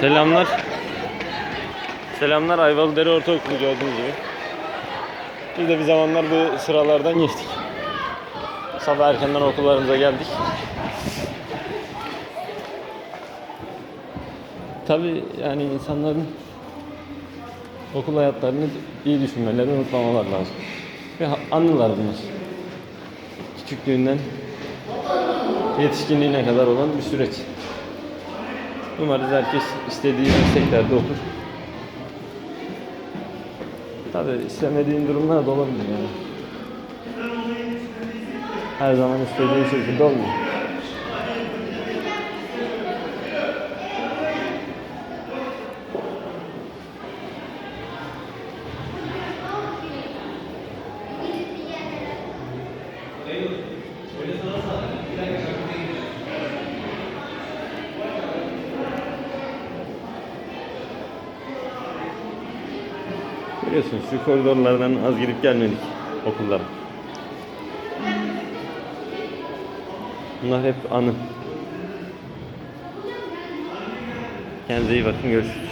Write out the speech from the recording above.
Selamlar. Selamlar Ayvalıdere Ortaokulu gördüğünüz gibi. Biz de bir zamanlar bu sıralardan geçtik. Sabah erkenden okullarımıza geldik. Tabi yani insanların okul hayatlarını iyi düşünmeleri, unutmamalar lazım. Ve anılar bunlar. Küçüklüğünden yetişkinliğine kadar olan bir süreç. Umarız herkes istediği mesleklerde okur. Tabi istemediğin durumlar da olabilir yani. Her zaman istediğin şekilde olmuyor. Görüyorsun şu koridorlardan az gidip gelmedik okullara. Bunlar hep anı. Kendinize iyi bakın görüşürüz.